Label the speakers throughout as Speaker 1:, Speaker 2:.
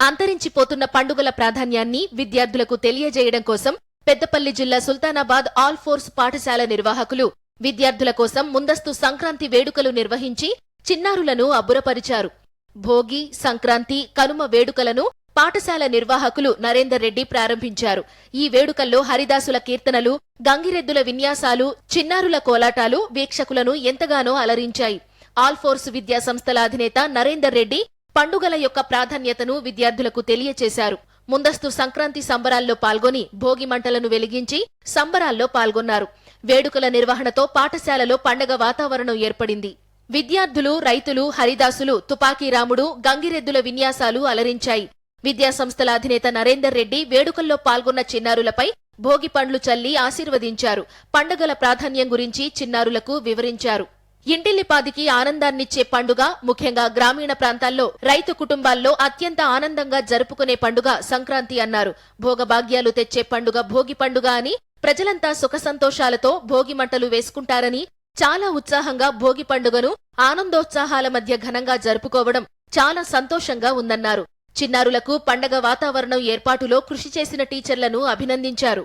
Speaker 1: అంతరించిపోతున్న పండుగల ప్రాధాన్యాన్ని విద్యార్థులకు తెలియజేయడం కోసం పెద్దపల్లి జిల్లా సుల్తానాబాద్ ఆల్ ఫోర్స్ పాఠశాల నిర్వాహకులు విద్యార్థుల కోసం ముందస్తు సంక్రాంతి వేడుకలు నిర్వహించి చిన్నారులను అబ్బురపరిచారు. భోగి సంక్రాంతి కనుమ వేడుకలను పాఠశాల నిర్వాహకులు నరేందర్ రెడ్డి ప్రారంభించారు. ఈ వేడుకల్లో హరిదాసుల కీర్తనలు గంగిరెద్దుల విన్యాసాలు చిన్నారుల కోలాటాలు వీక్షకులను ఎంతగానో అలరించాయి. ఆల్ఫోర్స్ విద్యా సంస్థల అధినేత నరేందర్ రెడ్డి పండుగల యొక్క ప్రాధాన్యతను విద్యార్థులకు తెలియచేశారు. ముందస్తు సంక్రాంతి సంబరాల్లో పాల్గొని భోగి మంటలను వెలిగించి సంబరాల్లో పాల్గొన్నారు. వేడుకల నిర్వహణతో పాఠశాలలో పండగ వాతావరణం ఏర్పడింది. విద్యార్థులు రైతులు హరిదాసులు తుపాకీ రాముడు గంగిరెద్దుల విన్యాసాలు అలరించాయి. విద్యాసంస్థల అధినేత నరేందర్ రెడ్డి వేడుకల్లో పాల్గొన్న చిన్నారులపై భోగి పండ్లు చల్లి ఆశీర్వదించారు. పండుగల ప్రాధాన్యం గురించి చిన్నారులకు వివరించారు. ఇంటిల్లిపాదికి ఆనందాన్నిచ్చే పండుగ ముఖ్యంగా గ్రామీణ ప్రాంతాల్లో రైతు కుటుంబాల్లో అత్యంత ఆనందంగా జరుపుకునే పండుగ సంక్రాంతి అన్నారు. భోగభాగ్యాలు తెచ్చే పండుగ భోగి పండుగ అని ప్రజలంతా సుఖ సంతోషాలతో భోగి మంటలు వేసుకుంటారని చాలా ఉత్సాహంగా భోగి పండుగను ఆనందోత్సాహాల మధ్య ఘనంగా జరుపుకోవడం చాలా సంతోషంగా ఉందన్నారు. చిన్నారులకు పండగ వాతావరణం ఏర్పాటులో కృషి చేసిన టీచర్లను అభినందించారు.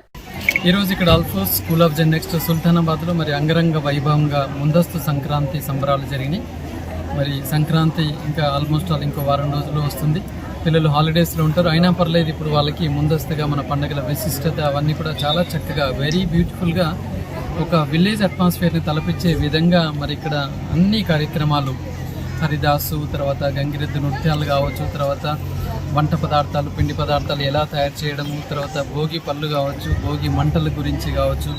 Speaker 2: ఈరోజు ఇక్కడ ఆల్ఫోస్ స్కూల్ ఆఫ్ జెన్నెక్స్ట్ సుల్తానాబాద్లో మరి అంగరంగ వైభవంగా ముందస్తు సంక్రాంతి సంబరాలు జరిగినాయి. మరి సంక్రాంతి ఇంకా ఆల్మోస్ట్ ఆల్ ఇంకో వారం రోజులు వస్తుంది. పిల్లలు హాలిడేస్లో ఉంటారు. అయినా పర్లేదు ఇప్పుడు వాళ్ళకి ముందస్తుగా మన పండుగల విశిష్టత అవన్నీ కూడా చాలా చక్కగా వెరీ బ్యూటిఫుల్గా ఒక విలేజ్ అట్మాస్ఫియర్ని తలపించే విధంగా మరి ఇక్కడ అన్ని కార్యక్రమాలు. హరిదాసు తర్వాత గంగిరెద్దు నృత్యాలు కావచ్చు తర్వాత వంట పదార్థాలు పిండి పదార్థాలు ఎలా తయారు చేయడము తర్వాత భోగి పళ్ళు కావచ్చు భోగి మంటల గురించి కావచ్చు.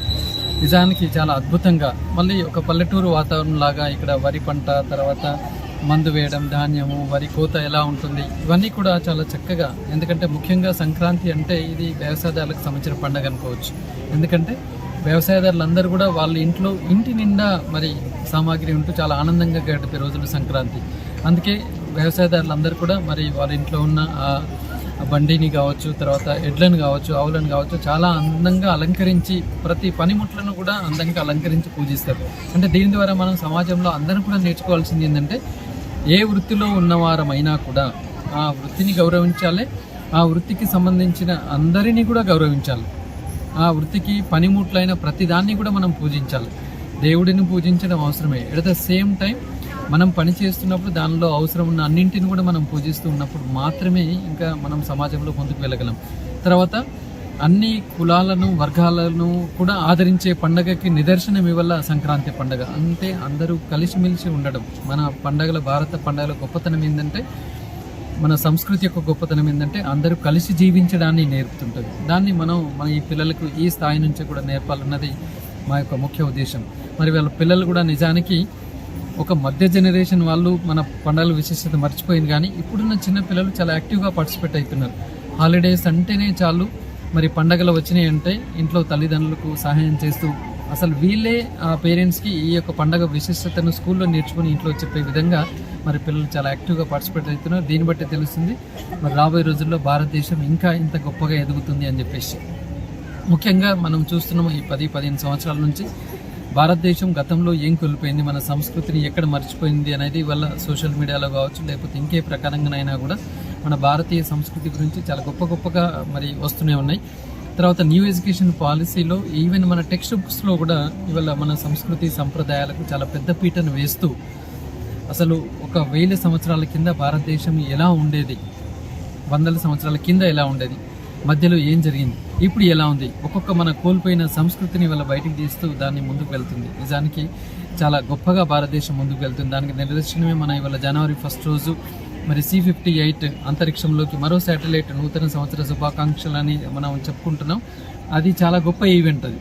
Speaker 2: నిజానికి చాలా అద్భుతంగా మళ్ళీ ఒక పల్లెటూరు వాతావరణం లాగా ఇక్కడ వరి పంట తర్వాత మందు వేయడం ధాన్యము వరి కోత ఎలా ఉంటుంది ఇవన్నీ కూడా చాలా చక్కగా ఎందుకంటే ముఖ్యంగా సంక్రాంతి అంటే ఇది వ్యవసాయదారులకు సంబంధించిన పండుగ అనుకోవచ్చు. ఎందుకంటే వ్యవసాయదారులందరూ కూడా వాళ్ళ ఇంట్లో ఇంటి నిండా మరి సామాగ్రి ఉంటూ చాలా ఆనందంగా గడిపే రోజులు సంక్రాంతి. అందుకే వ్యవసాయదారులందరూ కూడా మరి వాళ్ళ ఇంట్లో ఉన్న బండిని కావచ్చు తర్వాత ఎడ్లను కావచ్చు ఆవులను కావచ్చు చాలా అందంగా అలంకరించి ప్రతి పనిముట్లను కూడా అందంగా అలంకరించి పూజిస్తారు. అంటే దీని ద్వారా మనం సమాజంలో అందరం కూడా నేర్చుకోవాల్సింది ఏంటంటే ఏ వృత్తిలో ఉన్నవారమైనా కూడా ఆ వృత్తిని గౌరవించాలి ఆ వృత్తికి సంబంధించిన అందరినీ కూడా గౌరవించాలి. ఆ వృత్తికి పనిముట్లైన ప్రతిదాన్ని కూడా మనం పూజించాలి. దేవుడిని పూజించడం అవసరమే. ఎట్ ద సేమ్ టైం మనం పని చేస్తున్నప్పుడు దానిలో అవసరం ఉన్న అన్నింటిని కూడా మనం పూజిస్తూ ఉన్నప్పుడు మాత్రమే ఇంకా మనం సమాజంలో ముందుకు వెళ్ళగలం. తర్వాత అన్ని కులాలను వర్గాలను కూడా ఆదరించే పండగకి నిదర్శనం ఇవల్ల సంక్రాంతి పండగ. అంటే అందరూ కలిసిమెలిసి ఉండడం. మన పండగల భారత పండగల గొప్పతనం ఏంటంటే మన సంస్కృతి యొక్క గొప్పతనం ఏంటంటే అందరూ కలిసి జీవించడాన్ని నేర్పుతుంటుంది. దాన్ని మనం మన ఈ పిల్లలకు ఈ స్థాయి నుంచి కూడా నేర్పాలన్నది మా యొక్క ముఖ్య ఉద్దేశం. మరి వాళ్ళ పిల్లలు కూడా నిజానికి ఒక మధ్య జనరేషన్ వాళ్ళు మన పండుగల విశేషత మర్చిపోయింది కానీ ఇప్పుడున్న చిన్న పిల్లలు చాలా యాక్టివ్గా పార్టిసిపేట్ అవుతున్నారు హాలిడేస్ అంటేనే చాలు. మరి పండగలు వచ్చినాయి అంటే ఇంట్లో తల్లిదండ్రులకు సహాయం చేస్తూ అసలు వీళ్ళే ఆ పేరెంట్స్కి ఈ యొక్క పండగ విశిష్టతను స్కూల్లో నేర్చుకుని ఇంట్లో చెప్పే విధంగా మరి పిల్లలు చాలా యాక్టివ్గా పార్టిసిపేట్ అవుతున్నారు. దీన్ని బట్టి తెలుస్తుంది మరి రాబోయే రోజుల్లో భారతదేశం ఇంకా ఇంత గొప్పగా ఎదుగుతుంది అని చెప్పేసి. ముఖ్యంగా మనం చూస్తున్నాము ఈ పది పదిహేను సంవత్సరాల నుంచి భారతదేశం గతంలో ఏం కోల్పోయింది? మన సంస్కృతిని ఎక్కడ మర్చిపోయింది అనేది ఇవాళ సోషల్ మీడియాలో కావచ్చు లేకపోతే ఇంకే ప్రకారంగానైనా కూడా మన భారతీయ సంస్కృతి గురించి చాలా గొప్ప గొప్పగా మరి వస్తూనే ఉన్నాయి. తర్వాత న్యూ ఎడ్యుకేషన్ పాలసీలో ఈవెన్ మన టెక్స్ట్ బుక్స్లో కూడా ఇవాళ మన సంస్కృతి సంప్రదాయాలకు చాలా పెద్ద పీటను వేస్తూ అసలు ఒక వేల సంవత్సరాల కింద భారతదేశం ఎలా ఉండేది? వందల సంవత్సరాల కింద ఎలా ఉండేది? మధ్యలో ఏం జరిగింది? ఇప్పుడు ఎలా ఉంది? ఒక్కొక్క మన కోల్పోయిన సంస్కృతిని వాళ్ళ బయటికి తీస్తూ దాన్ని ముందుకు వెళ్తుంది. నిజానికి చాలా గొప్పగా భారతదేశం ముందుకు వెళ్తుంది. దానికి నిదర్శనమే మన ఇవాళ జనవరి ఫస్ట్ రోజు. మరి సి ఫిఫ్టీ ఎయిట్ అంతరిక్షంలోకి మరో శాటిలైట్ నూతన సంవత్సర శుభాకాంక్షలు అని మనం చెప్పుకుంటున్నాం. అది చాలా గొప్ప ఈవెంట్ అది.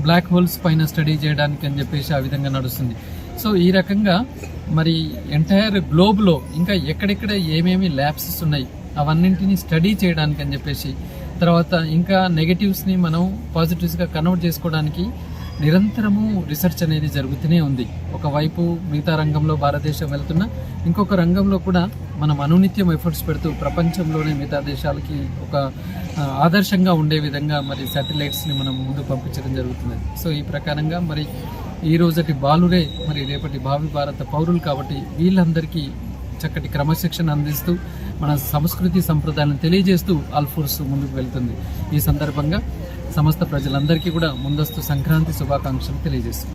Speaker 2: బ్లాక్ హోల్స్ పైన స్టడీ చేయడానికి అని చెప్పేసి ఆ విధంగా నడుస్తుంది. సో ఈ రకంగా మరి ఎంటైర్ గ్లోబ్లో ఇంకా ఎక్కడెక్కడ ఏమేమి ల్యాబ్సెస్ ఉన్నాయి అవన్నింటినీ స్టడీ చేయడానికి అని చెప్పేసి తర్వాత ఇంకా నెగటివ్స్ని మనం పాజిటివ్స్గా కన్వర్ట్ చేసుకోవడానికి నిరంతరము రీసెర్చ్ అనేది జరుగుతూనే ఉంది. ఒకవైపు మిగతా రంగంలో భారతదేశం వెళ్తున్నా ఇంకొక రంగంలో కూడా మనం అనునిత్యం ఎఫర్ట్స్ పెడుతూ ప్రపంచంలోనే మిగతా దేశాలకి ఒక ఆదర్శంగా ఉండే విధంగా మరి శాటిలైట్స్ని మనం ముందు పంపించడం జరుగుతుంది. సో ఈ ప్రకారంగా మరి ఈ రోజటి బాలురే మరి రేపటి భావి భారత పౌరులు కాబట్టి వీళ్ళందరికీ చక్కటి క్రమశిక్షణ అందిస్తూ మన సంస్కృతి సంప్రదాయాలను తెలియజేస్తూ అల్ఫోర్స్ ముందుకు వెళ్తుంది. ఈ సందర్భంగా సమస్త ప్రజలందరికీ కూడా ముందస్తు సంక్రాంతి శుభాకాంక్షలు తెలియజేస్తుంది